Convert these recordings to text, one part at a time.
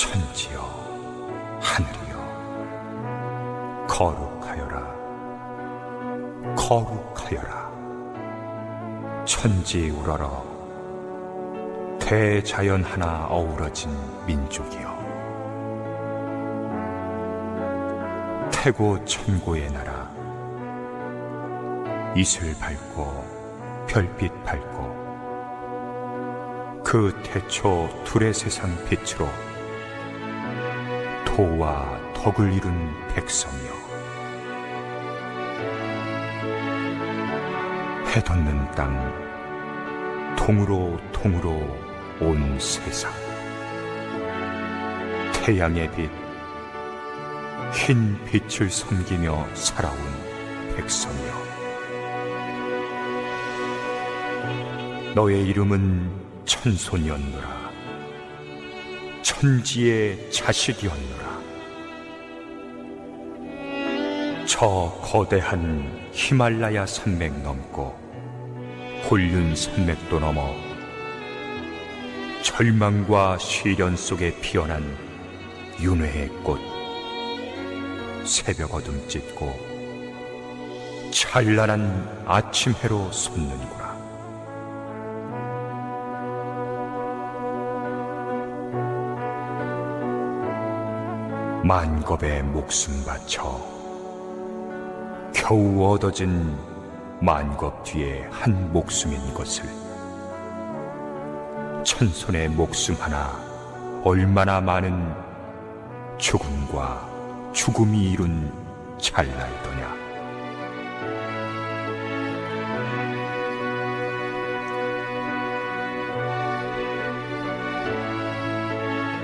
천지여 하늘이여 거룩하여라 거룩하여라. 천지 우러러 대자연 하나 어우러진 민족이여 태고 천고의 나라 이슬 밝고 별빛 밝고 그 태초 둘의 세상 빛으로 도와 덕을 이룬 백성이여. 해 돋는 땅 통으로 통으로 온 세상. 태양의 빛 흰 빛을 섬기며 살아온 백성이여. 너의 이름은 천손이었노라 천지의 자식이었노라. 저 거대한 히말라야 산맥 넘고 홀륜 산맥도 넘어 절망과 시련 속에 피어난 윤회의 꽃 새벽 어둠 찢고 찬란한 아침 해로 솟는구 만겁의 목숨 바쳐 겨우 얻어진 만겁 뒤에 한 목숨인 것을 천손의 목숨 하나 얼마나 많은 죽음과 죽음이 이룬 찰나이더냐?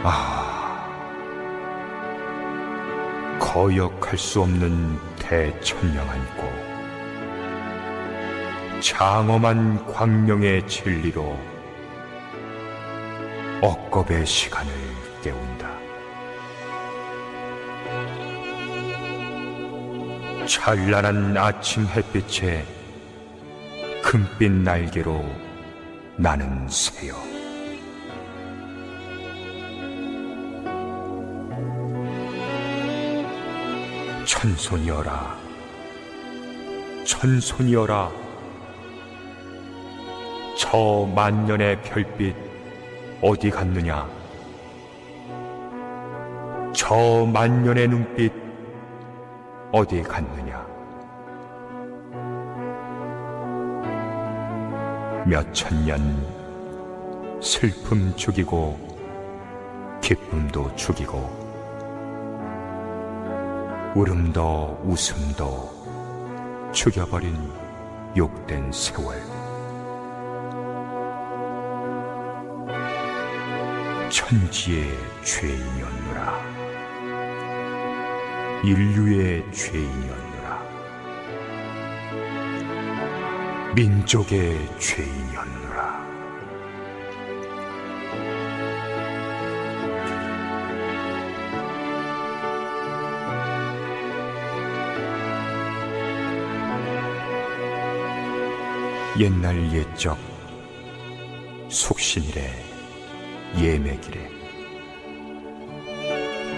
아 거역할 수 없는 대천명한 꽃 장엄한 광명의 진리로 억겁의 시간을 깨운다. 찬란한 아침 햇빛에 금빛 날개로 나는 새요. 천손이여라, 천손이여라, 저 만년의 별빛 어디 갔느냐? 저 만년의 눈빛 어디 갔느냐? 몇 천 년 슬픔 죽이고 기쁨도 죽이고 울음도 웃음도 죽여버린 욕된 세월. 천지의 죄인이었노라. 인류의 죄인이었노라. 민족의 죄인이었노라 옛날 옛적 속신이래 예매기래.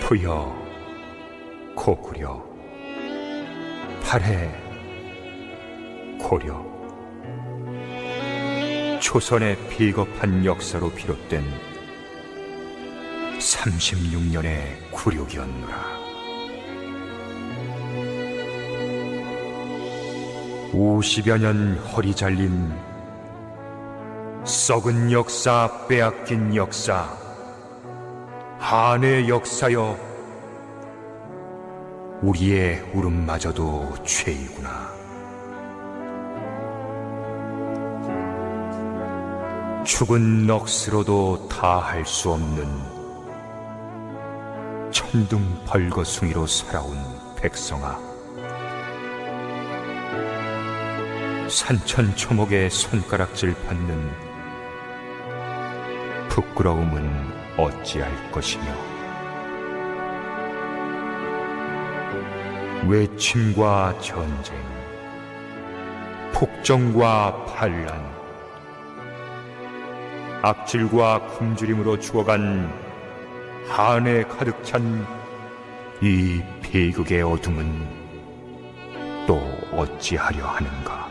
부여 고구려 팔해 고려. 조선의 비겁한 역사로 비롯된 36년의 굴욕이었노라 50여 년 허리 잘린 썩은 역사 빼앗긴 역사 한의 역사여 우리의 울음마저도 죄이구나. 죽은 넋으로도 다 할 수 없는 천둥 벌거숭이로 살아온 백성아 산천초목의 손가락질 받는 부끄러움은 어찌할 것이며 외침과 전쟁 폭정과 반란 악질과 굶주림으로 죽어간 한에 가득 찬 이 비극의 어둠은 또 어찌하려 하는가?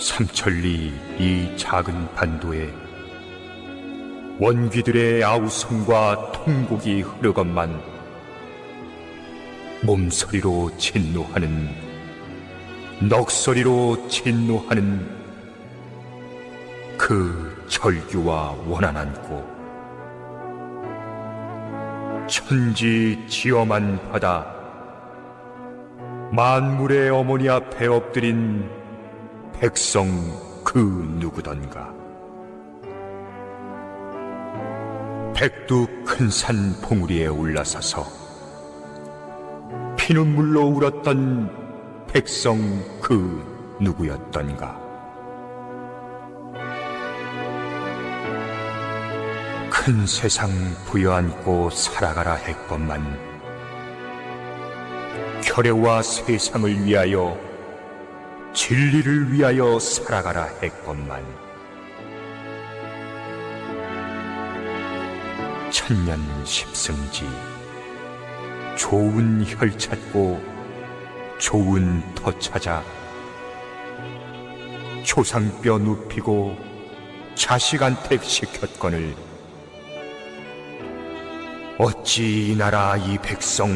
삼천리 이 작은 반도에 원귀들의 아우성과 통곡이 흐르건만 몸소리로 진노하는 넋소리로 진노하는 그 절규와 원한한 곳. 천지 지엄한 바다 만물의 어머니 앞에 엎드린 백성 그 누구던가? 백두 큰 산 봉우리에 올라서서 피눈물로 울었던 백성 그 누구였던가? 큰 세상 부여안고 살아가라 했건만 결애와 세상을 위하여 진리를 위하여 살아가라 했건만. 천년 십승지 좋은 혈 찾고 좋은 터 찾아 조상뼈 눕히고 자식한테 시켰거늘 어찌 이 나라 이 백성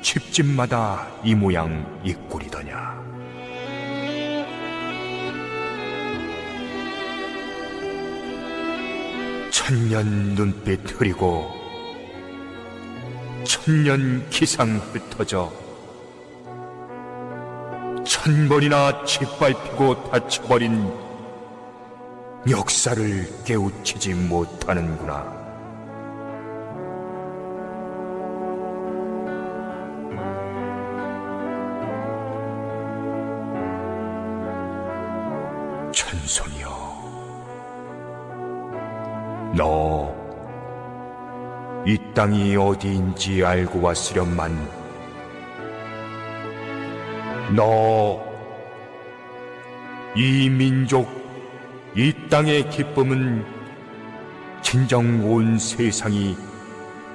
집집마다 이 모양 이 꼴이더냐 천년 눈빛 흐리고 천년 기상 흩어져 천 번이나 짓밟히고 다쳐버린 역사를 깨우치지 못하는구나. 천손이여, 너, 이 땅이 어디인지 알고 왔으련만, 너, 이 민족, 이 땅의 기쁨은 진정 온 세상이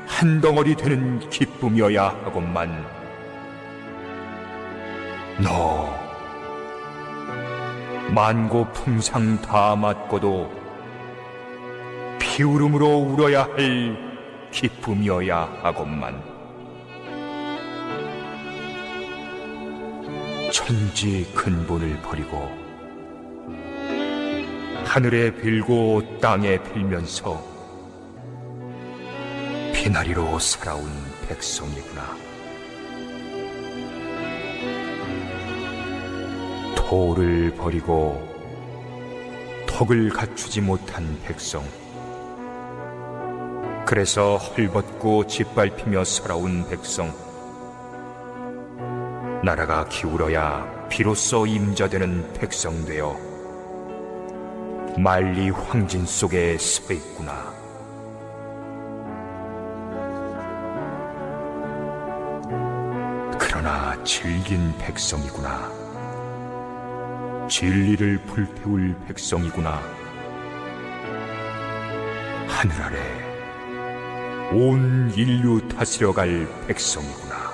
한 덩어리 되는 기쁨이어야 하건만, 너, 만고 풍상 다 맞고도 피울음으로 울어야 할 기쁨이어야 하건만 천지 근본을 버리고 하늘에 빌고 땅에 빌면서 비나리로 살아온 백성이구나. 토를 버리고 덕을 갖추지 못한 백성. 그래서 헐벗고 짓밟히며 살아온 백성. 나라가 기울어야 비로소 임자되는 백성 되어 만리 황진 속에 서 있구나. 그러나 질긴 백성이구나. 진리를 불태울 백성이구나. 하늘 아래 온 인류 다스려 갈 백성이구나.